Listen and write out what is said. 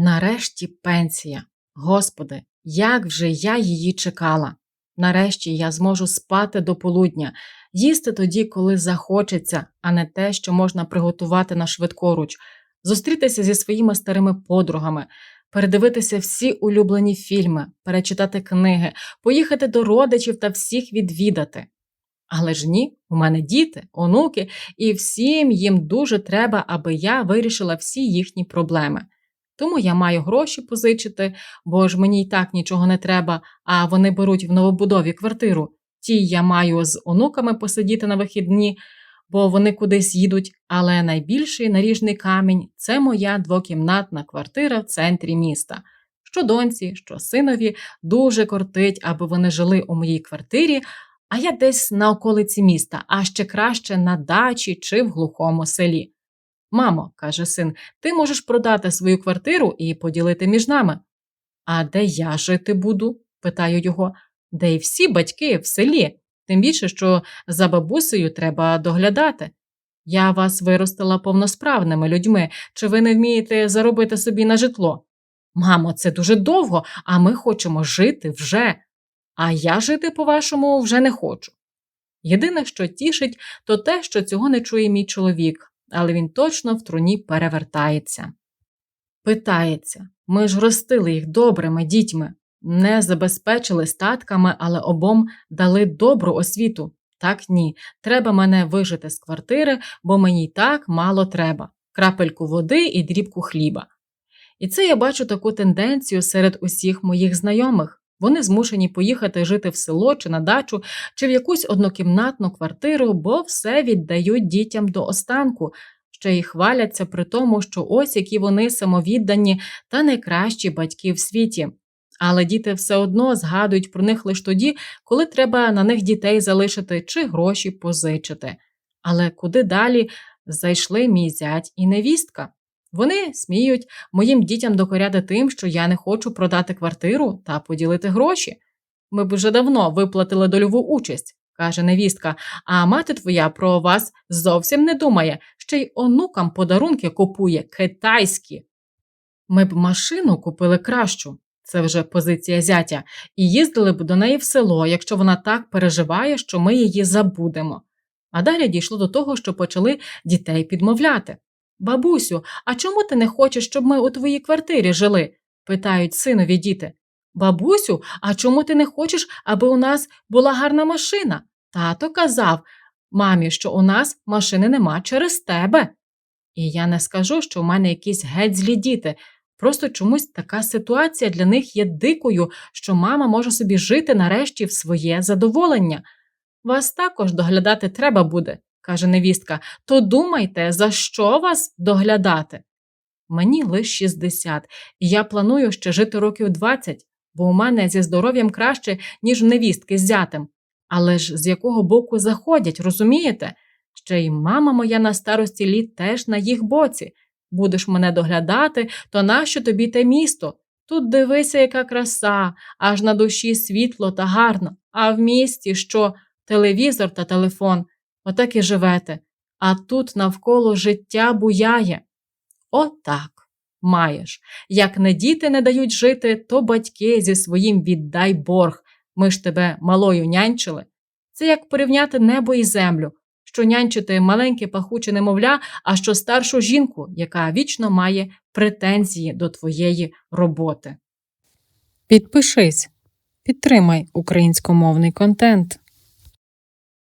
Нарешті пенсія. Господи, як вже я її чекала. Нарешті я зможу спати до полудня, їсти тоді, коли захочеться, а не те, що можна приготувати на швидкоруч, зустрітися зі своїми старими подругами, передивитися всі улюблені фільми, перечитати книги, поїхати до родичів та всіх відвідати. Але ж ні, у мене діти, онуки, і всім їм дуже треба, аби я вирішила всі їхні проблеми. Тому я маю гроші позичити, бо ж мені й так нічого не треба, а вони беруть в новобудові квартиру. Ті я маю з онуками посидіти на вихідні, бо вони кудись їдуть. Але найбільший наріжний камінь це моя двокімнатна квартира в центрі міста. Що доньці, що синові дуже кортить, аби вони жили у моїй квартирі, а я десь на околиці міста, а ще краще на дачі чи в глухому селі. Мамо, каже син, ти можеш продати свою квартиру і поділити між нами. А де я жити буду? питаю його. Де й всі батьки в селі, тим більше, що за бабусею треба доглядати. Я вас виростила повносправними людьми, чи ви не вмієте заробити собі на житло? Мамо, це дуже довго, а ми хочемо жити вже. А я жити, по-вашому, вже не хочу. Єдине, що тішить, то те, що цього не чує мій чоловік, але він точно в труні перевертається. Питається ми ж ростили їх добрими дітьми, не забезпечили статками, але обом дали добру освіту. Так ні, треба мене вижити з квартири, бо мені й так мало треба крапельку води і дрібку хліба. І це я бачу таку тенденцію серед усіх моїх знайомих. Вони змушені поїхати жити в село чи на дачу, чи в якусь однокімнатну квартиру, бо все віддають дітям до останку, ще й хваляться при тому, що ось які вони самовіддані та найкращі батьки в світі. Але діти все одно згадують про них лише тоді, коли треба на них дітей залишити чи гроші позичити. Але куди далі зайшли мій зять і невістка? Вони сміють моїм дітям докоряти тим, що я не хочу продати квартиру та поділити гроші. Ми б вже давно виплатили дольову участь, каже невістка, а мати твоя про вас зовсім не думає, ще й онукам подарунки купує китайські. Ми б машину купили кращу, це вже позиція зятя, і їздили б до неї в село, якщо вона так переживає, що ми її забудемо. А далі дійшло до того, що почали дітей підмовляти. Бабусю, а чому ти не хочеш, щоб ми у твоїй квартирі жили? питають синові діти. Бабусю, а чому ти не хочеш, аби у нас була гарна машина? Тато казав мамі, що у нас машини нема через тебе. І я не скажу, що в мене якісь геть злі діти. Просто чомусь така ситуація для них є дикою, що мама може собі жити нарешті в своє задоволення. Вас також доглядати треба буде, каже невістка, то думайте, за що вас доглядати? Мені лише 60, і я планую ще жити років 20, бо у мене зі здоров'ям краще, ніж в невістки з зятем. Але ж з якого боку заходять, розумієте? Ще й мама моя на старості літ теж на їх боці. Будеш мене доглядати, то нащо тобі те місто? Тут дивися, яка краса, аж на душі світло та гарно, а в місті що телевізор та телефон, отак і живете, а тут навколо життя буяє. Отак маєш. Як не діти не дають жити, то батьки зі своїм віддай борг. Ми ж тебе малою нянчили. Це як порівняти небо і землю, що нянчити маленьке пахуче немовля, а що старшу жінку, яка вічно має претензії до твоєї роботи. Підпишись, підтримай українськомовний контент.